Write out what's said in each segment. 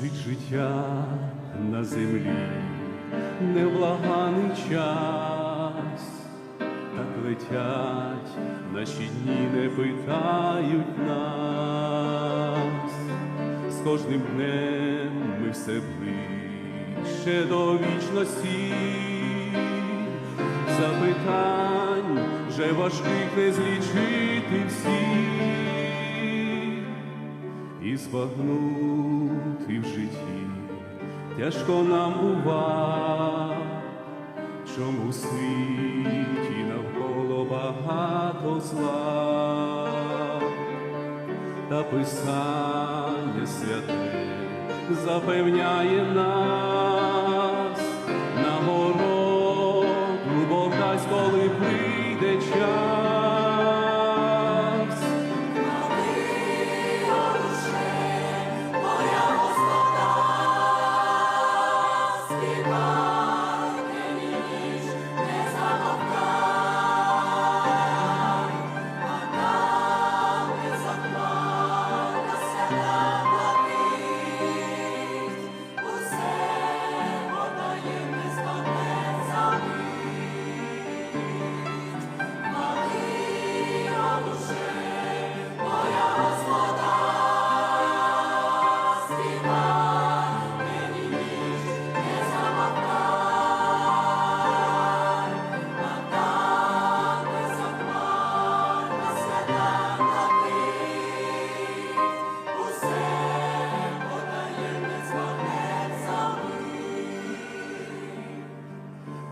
Мчить життя на землі, невлаганий час, так летять наші дні, не питають нас. З кожним днем ми все ближче до вічності, запитань вже важких не злічити всіх і збагнути в житті. Тяжко нам бува, чому в світі навколо багато зла, та писання святе запевняє нас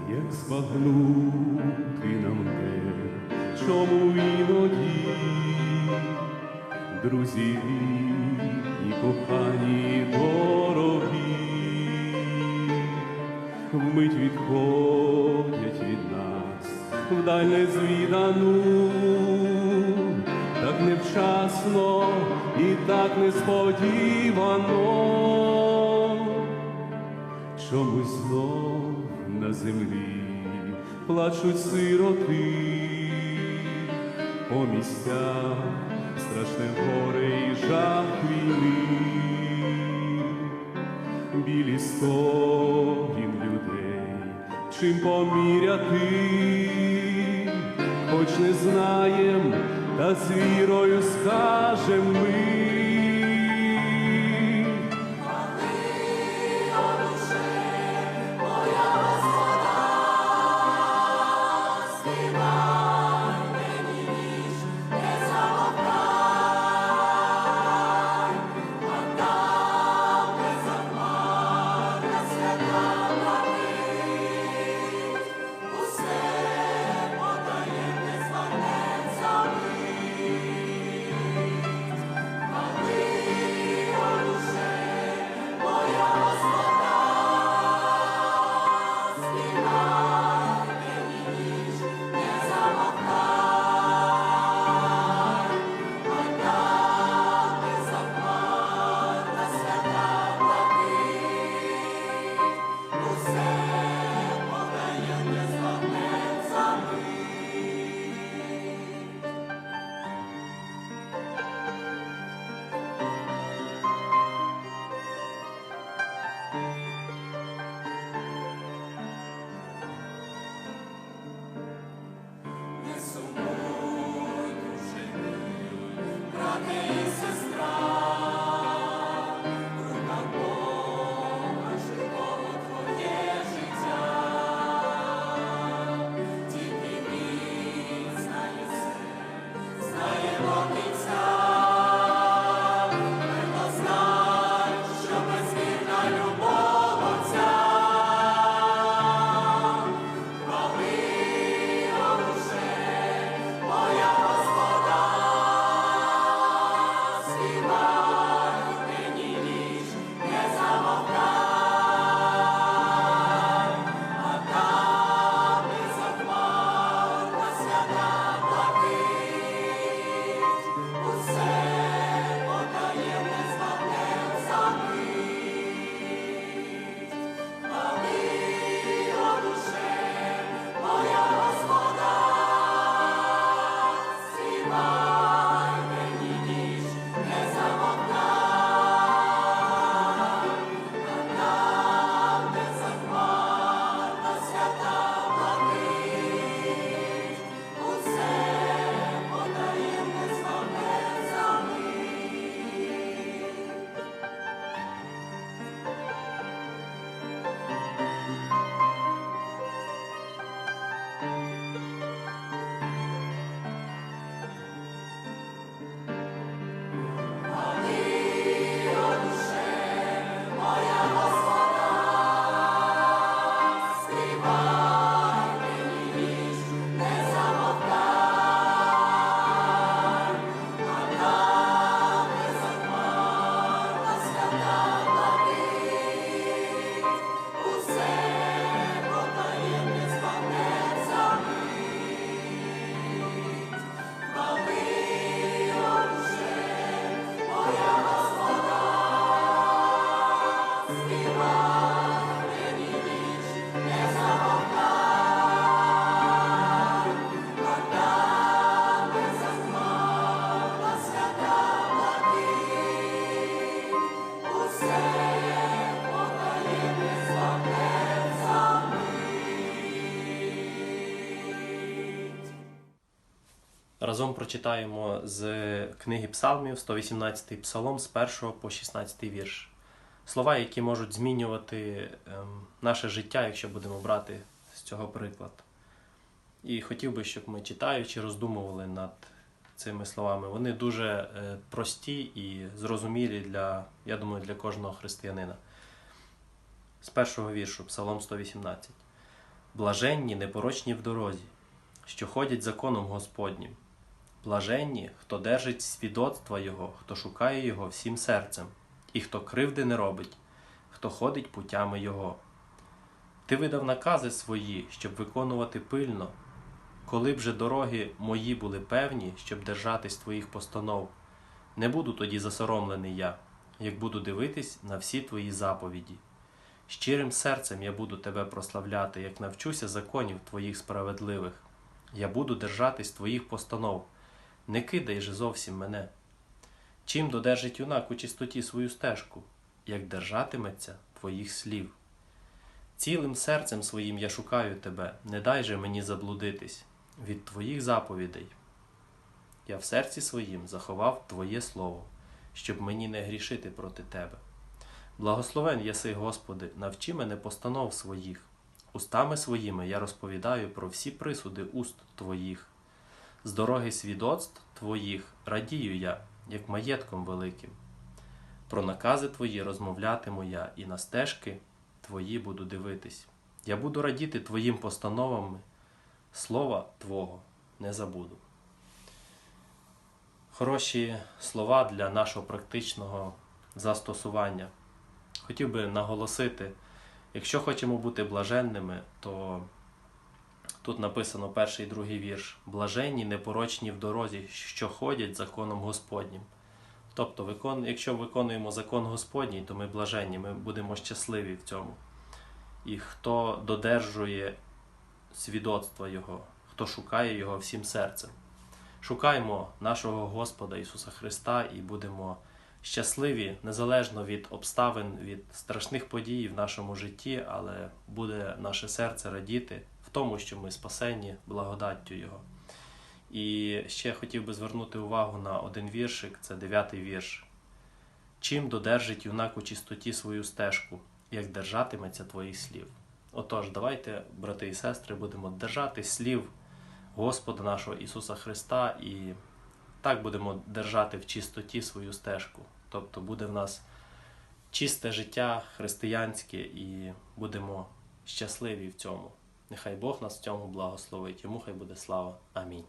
як збагнути нам те, чому іноді, друзі рідні, кохані, дорогі, вмить відходять від нас вдаль незвідану, так невчасно і так несподівано. Чомусь знов на землі плачуть сироти, по місцях страшне горе і жах війни, білі стогін людей, чим поміряти, хоч не знаєм, та з вірою скажем ми. Amen. Разом прочитаємо з книги Псалмів 118 псалом з 1 по 16 вірш. Слова, які можуть змінювати ем, наше життя, якщо будемо брати з цього приклад. І хотів би, щоб ми читаючи, роздумували над цими словами. Вони дуже е, прості і зрозумілі для, я думаю, для кожного християнина. З першого віршу, Псалом 118. Блаженні, непорочні в дорозі, що ходять законом Господнім. Блаженні, хто держить свідоцтва Його, хто шукає Його всім серцем, і хто кривди не робить, хто ходить путями Його. Ти видав накази свої, щоб виконувати пильно, коли б же дороги мої були певні, щоб держатись твоїх постанов. Не буду тоді засоромлений я, як буду дивитись на всі твої заповіді. Щирим серцем я буду тебе прославляти, як навчуся законів твоїх справедливих. Я буду держатись твоїх постанов. Не кидай же зовсім мене. Чим додержить юнак у чистоті свою стежку, як держатиметься твоїх слів. Цілим серцем своїм я шукаю тебе, не дай же мені заблудитись від твоїх заповідей. Я в серці своїм заховав Твоє Слово, щоб мені не грішити проти Тебе. Благословен єси, Господи, навчи мене постанов своїх. Устами своїми я розповідаю про всі присуди уст Твоїх. З дороги свідоцтв Твоїх радію я, як маєтком великим. Про накази Твої розмовлятиму я, і на стежки Твої буду дивитись. Я буду радіти Твоїм постановами, слова Твого не забуду. Хороші слова для нашого практичного застосування. Хотів би наголосити, якщо хочемо бути блаженними, то тут написано перший і другий вірш: блаженні, непорочні в дорозі, що ходять законом Господнім. Тобто, якщо виконуємо закон Господній, то ми блаженні, ми будемо щасливі в цьому. І хто додержує свідоцтва Його, хто шукає Його всім серцем. Шукаємо нашого Господа Ісуса Христа і будемо щасливі незалежно від обставин, від страшних подій в нашому житті, але буде наше серце радіти тому, що ми спасені благодаттю Його. І ще хотів би звернути увагу на один віршик, це дев'ятий вірш. Чим додержить юнак у чистоті свою стежку, як держатиметься твоїх слів? Отож, давайте, брати і сестри, будемо держати слів Господа нашого Ісуса Христа і так будемо держати в чистоті свою стежку. Тобто буде в нас чисте життя християнське і будемо щасливі в цьому. Нехай Бог нас в цьому благословить. Йому хай буде слава. Амінь.